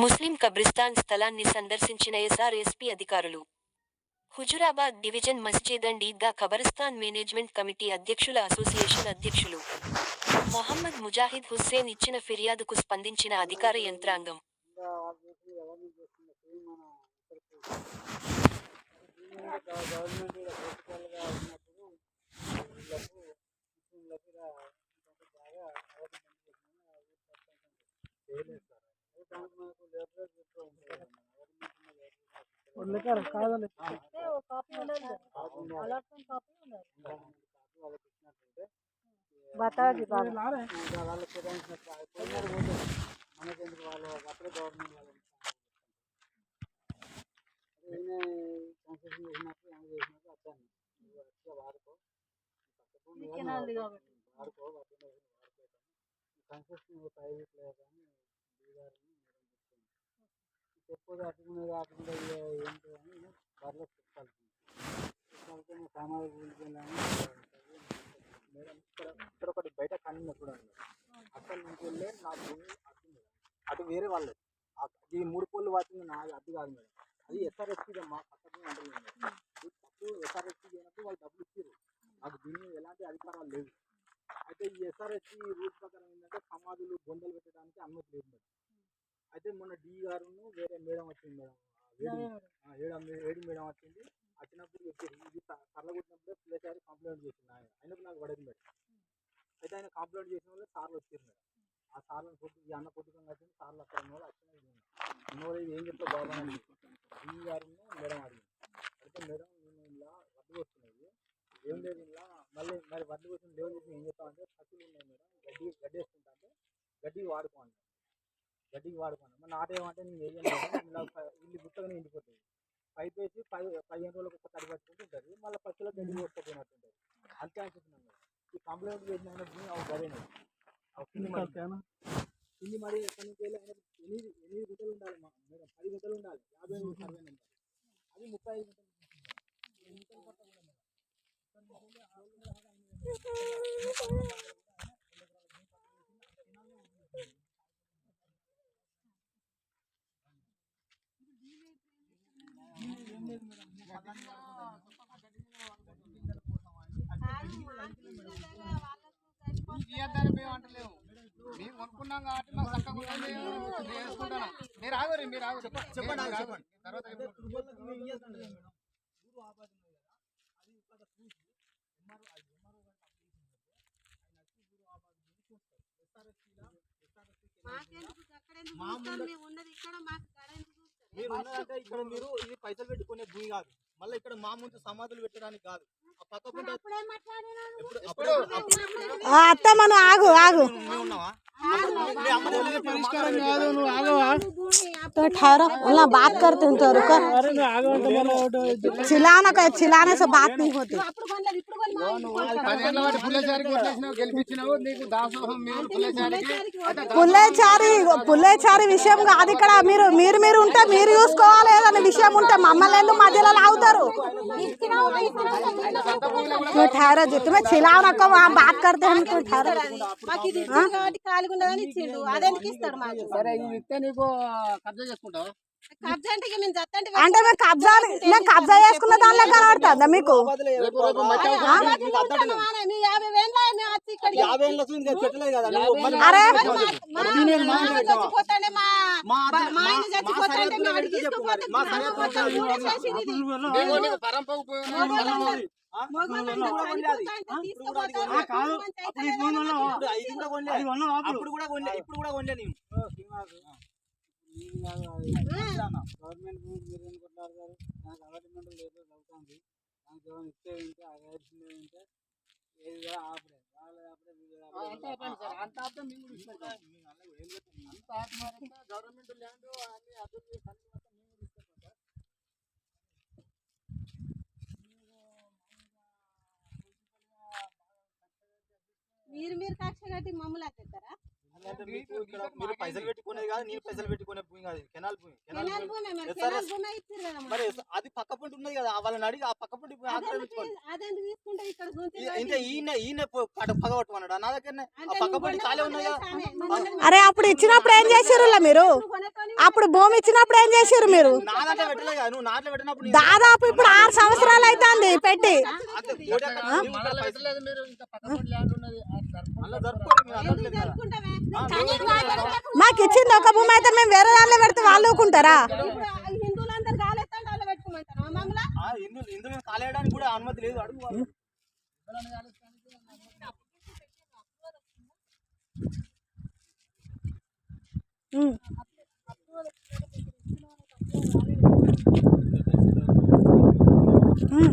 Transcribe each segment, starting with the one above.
ముస్లిం కబ్రిస్తాన్ స్థలాన్ని సందర్శించిన ఎస్ఆర్ఎస్పీ అధికారులు. హుజురాబాద్ డివిజన్ మస్జిద్ అండ్ ఈద్గా కబరిస్తాన్ మేనేజ్మెంట్ కమిటీ అధ్యక్షుల అసోసియేషన్ అధ్యక్షులు. మొహమ్మద్ ముజాహిద్ హుస్సేన్ ఇచ్చిన ఫిర్యాదుకు స్పందించిన అధికార యంత్రాంగం. గవర్నమెంట్ ఇలా ప్రభుత్వాలుగా ఉన్నప్పుడు వీళ్ళకు ముస్లింలకు ఇలా ఇంకొక బాగా అవగాహన చేసిన ఊరు సర్పంచ్ చేయలేదు సార్ అదే దానికి మనకు లేబర్ ఎక్కువ ఉంటుంది కదా మన గవర్నమెంట్ ఉన్న లేబర్ కావాలి వాళ్ళకి ఇచ్చినట్టుంటే బతాది బాబు ఇంకా వాళ్ళకి కేటాయించిన పోయినారు పోతే మనకెందుకు వాళ్ళు అప్పుడే గవర్నమెంట్ వాళ్ళు ఈయన కన్స్ట్రక్షన్ చేసినప్పుడు ఏమైనా చేసినప్పుడు వచ్చాను నువ్వు వచ్చి వాడుకో తప్పకుండా ఏమన్నా వాడుకో వాటిని వాడుకో కన్స్ట్రక్షన్ ప్రైవేట్ లేదు కానీ బీదారిని మేడం మీద చెప్పదు అటుకునే ఏంటి అని వారిలో చెప్పాలి సామాజిక వెళ్ళాలని మేడం ఇక్కడ ఇక్కడ ఒకటి బయట కనింది చూడండి. అక్కడ నుంచి వెళ్ళే నా భూమి అడ్డు మేడం అటు వేరే వాళ్ళు ఈ మూడు పొల్లు వాటింది నా అడ్డు కాదు మేడం. అది ఎస్ఆర్ఎస్పీ మా పక్కనే భూమి అంటే తప్పు ఎస్ఆర్ఎస్పీ చేయనప్పుడు వాళ్ళు డబ్బులు ఇచ్చారు. నాకు దీని ఎలాంటి అధికారాలు లేవు. అయితే ఈ ఎస్ఆర్ఎస్పీ రూట్ ప్రకారం ఏంటంటే సమాధులు బొందలు పెట్టడానికి అనుమతి లేదు మేడం. అయితే మొన్న డి గారును వేరే మేడం వచ్చింది మేడం. ఏడు ఏడు మేడం వచ్చింది. వచ్చినప్పుడు చెప్పారు ఇది తరలగొట్టినప్పుడే పిల్లసారి కంప్లైంట్ చేసింది ఆయన. ఆయనకు నాకు పడదు మేడం అయితే ఆయన కంప్లైంట్ చేసిన వాళ్ళు సార్లు వచ్చారు మేడం. ఆ సార్లను పొద్దు ఈ అన్న పొద్దుకం కట్టింది సార్లు అక్కడ ఉన్న వాళ్ళు వచ్చిన ఉన్నవాళ్ళు ఇది ఏం చెప్తా బాబా ఈ గారిని మేడం అడిగింది. అయితే మేడం నేను ఇలా వడ్లు వస్తున్నాయి ఏం లేదు ఇలా మళ్ళీ మరి వడ్లు కోసం లేవు చేసి ఏం చెప్తామంటే పచ్చులు ఉన్నాయి మేడం గడ్డి గడ్డి వేసుకుంటా అంటే గడ్డికి వాడుకోండి గడ్డికి వాడుకోండి మరి నాటేయమంటే నేను వేయను ఇలా ఇల్లు గుట్టగానే ఎండిపోతుంది పైపు వేసి పై పదిహేను రోజులకు ఒక తడి పట్టుకుంటూ ఉంటుంది. మళ్ళీ పచ్చులో గడ్డి పోసుకపోయినట్టు ఉంటుంది. అంతే అనుకుంటున్నాను. ఈ కంప్లైంట్ చేసిన భూమి అవి గదేనే కింది మరి ఎక్కడి నుంచి వెళ్ళి ఎనిమిది ఎనిమిది గుంటలు ఉండాలి మా మేడం. పది గుంటలు ఉండాలి. యాభై ఎనిమిది సర్వే నెంబర్. అది ముప్పై ఐదు గుంటలు ఎన్ని గుంటలు పడతాయి కూడా మేడం? ఇక్కడ నుంచి వెళ్ళి ఆ ఊరు దాకా ఆయన మేము కొనుక్కున్నాం కాబట్టి మాకు చక్కగా చేసుకుంటాను మీరు ఆగరు మీరు చెప్పండి తర్వాత మాకెందుకు అక్కడ ఎందుకు ఉన్నది ఇక్కడ మాకు? మీరు ఉన్నదంటే ఇక్కడ మీరు ఇది పైసలు పెట్టుకునే భూమి కాదు. మళ్ళీ ఇక్కడ మా ముందు సమాధులు పెట్టడానికి కాదు. ఆ పక్క మరి పూట అప్పుడే మాట్లాడినా నువ్వు? ఎప్పుడు ఆ, అత్త మనం ఆగు ఆగు మేము ఉన్నావా పరిష్కారం కాదు నువ్వు ఆగవా భూమి तो ठहरो उन्हें बात करते हैं तो रुको అరే నువ్వు ఆగవంటే మళ్ళీ ఒకటి चिल्लाना का चिल्लाने से बात नहीं होती అప్పుడు కొనలేదు ఇప్పుడు కొని మా ఇంటికి కొనుక్కోవాలి. పదిహేను వాటి పుల్లచారికి కొట్టేసినావు గెలిపించినావు నీకు దాసోహం మేము పుల్లచారికి పుల్లేచారి పుల్లేచారి విషయం కాదు ఇక్కడ మీరు మీరు మీరు ఉంటే మీరు చూసుకోవాలి ఏదైనా విషయం ఉంటే మమ్మల్ని ఎందుకు మధ్యలో లాగుతారు ఇచ్చినావు, ఇచ్చినావు, ఇచ్చినావు. तो ठहरो जी तुम्हें चिल्लाओ ना को वहाँ बात करते हैं तो ठहरो మాకు ఇది ఇచ్చిండు కాబట్టి ఖాళీగా ఉన్నదని ఇచ్చిండు అదెందుకు ఇస్తాడు మాకు సరే ఇది ఇస్తే నీకు కబ్జా చేసుకుంటావు కబ్జా అంటే ఇక మేము జత్తంటే అంటే మేము కబ్జా మేము కబ్జా చేసుకున్న దానిలో కనబడుతుందా మీకు రేపు రేపు మధ్య మీ యాభై వేల మేము వచ్చి ఇక్కడికి యాభై ఏళ్ళ చూసి ఇంకా పెట్టలేదు కదా నువ్వు మళ్ళీ అరే మా మా ఆయన చచ్చిపోతానే మా మా మా మా- ఆయన మా చచ్చిపోతాంటే సరిహద్దులో మేము పెడితే చెప్పు మరి. తీసుకుపోతే మా గ్రామ సరిహద్దులో పంచాయతీ కూడా పెడితే చేసింది ఇది. నీకు నీకు పరంపకు పోయి మగవాళ్ళందరూ- ఆ? అప్పుడు కూడా కొనలే. ఇప్పుడు కూడా కొనలే నేను గవర్నమెంట్ మీరు ఏం కొట్లాడతారు? నాకు అలాట్మెంట్ లేదు చదువుతుంది నాకు ఏమైనా ఇచ్చే ఉంటే అది వేసింది ఉంటే ఏది కూడా ఆపడే వాళ్ళు ఆపడే వీళ్ళు ఆపడే. అంత అర్థం మేము కూడా ఇస్తాం అంత ఆత్మారంగా గవర్నమెంట్ ల్యాండ్ అన్ని అభివృద్ధి పని మొత్తం మేము కూడా ఇస్తాం సార్ మీరు మీరు కక్ష కట్టి మమ్మల్ని అత్తేస్తారా అంటే అంటే మీకు ఇక్కడ మీరు పైసలు పెట్టుకునేది కాదు నేను పైసలు పెట్టుకునే భూమి కాదు. కెనాల్ భూమి కెనాల్ మరి కెనాల్. భూమి ఇచ్చారు కదా అది పక్క పొంటి ఉన్నది కదా వాళ్ళని అడిగి ఆ పక్క పొంటి ఆక్రమించుకోండి అదెందుకు తీసుకుంటే ఇక్కడ ఈయన ఈయన ప- పట పగబట్టుకున్నాడు నా దగ్గరనే ఆ అంటే పక్క పొంటి ఖాళీ ఉన్నాయి కదా కొనేటోనివి సామె. అరే అప్పుడు ఇచ్చినప్పుడు ఏం చేసిర్రులా మీరు? అప్పుడు భూమి ఇచ్చినప్పుడు ఏం చేసిర్రు మీరు? నా దాంట్లో పెట్టలే కదా నువ్వు నాట్లో పెట్టినప్పుడు నీ- దాదాపు ఇప్పుడు ఆరు సంవత్సరాలు అవుతుంది పెట్టి. మాకు ఇచ్చింది ఒక భూమి అయితే మేము వేరే దాంట్లో పెడితే వాళ్ళు ఊరుకుంటారా ఇప్పుడు ఆ హిందువులందరూ గాలెత్తంటే వాళ్ళు పెట్టుకోమంటారు మమ్మల్ని ఆ, ఇందులో ఇందులో కాలేయడానికి కూడా అనుమతి లేదు అడుగు వాళ్ళు. ఉమ్. ఉమ్.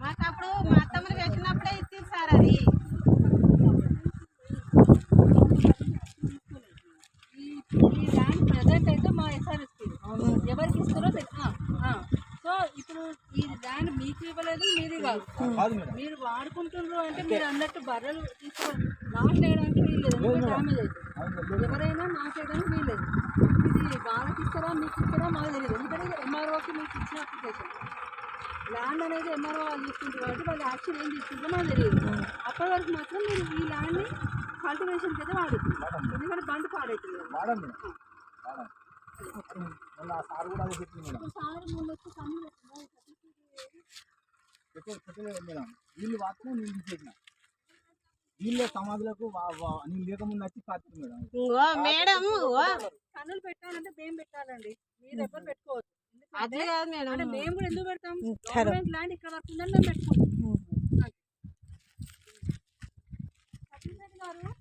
మాకు అప్పుడు మా అత్తమ్మని పెట్టినప్పుడే ఇచ్చింది సార్ అది ఈ ల్యాండ్ మా ఎస్ఆర్ఎస్పీ ఎవరికి ఇస్తారో ఆ. సో ఇప్పుడు ఈ ల్యాండ్ మీకు ఇవ్వలేదు మీది కాదు మీరు వాడుకుంటున్నారు అంటే మీరు అన్నట్టు బర్రెలు తీసుకో నాటేయడానికి వీల్లేదు ఎందుకంటే డ్యామేజ్ అవుతుంది ఎవరైనా నాటేయడానికి వీల్లేదు ఇది వాళ్ళకి ఇస్తారా మీకు ఇస్తారా మాకు తెలియదు ఎందుకంటే ఎంఆర్ఓకి మీకు ఇచ్చిన అప్లికేషన్. ల్యాండ్ అనేది ఎంఆర్ఓ వాళ్ళు తీసుకుంటారు కాబట్టి వాళ్ళు యాక్షన్ ఏం తీసుకుంటారో మాకు తెలియదు అప్పటి వరకు మాత్రం మీరు ఈ ల్యాండ్ని కల్టివేషన్కి అయితే వాడచ్చు ఎందుకంటే బండి పాడవుతుంది కదా. వాడండి మేడం వాడండి మొన్న ఆ సార్ కూడా అదే చెప్పింది మేడం. వీళ్ళు మాత్రం నేను తీసేసిన. వీళ్ళే సమాధులకు నేను లేకముందు వచ్చి పాతింది మేడం. ఇంగో మేడం కన్నులు పెట్టాలంటే మేము పెట్టాలండి. మీరు ఎవరు పెట్టుకోవద్దు. అది కాదు మేడం. అంటే మేము కూడా ఎందుకు పెడతాం. గవర్నమెంట్ ల్యాండ్ ఇక్కడ వరకు ఉందని మేము పెట్టుకుంటాం. గారు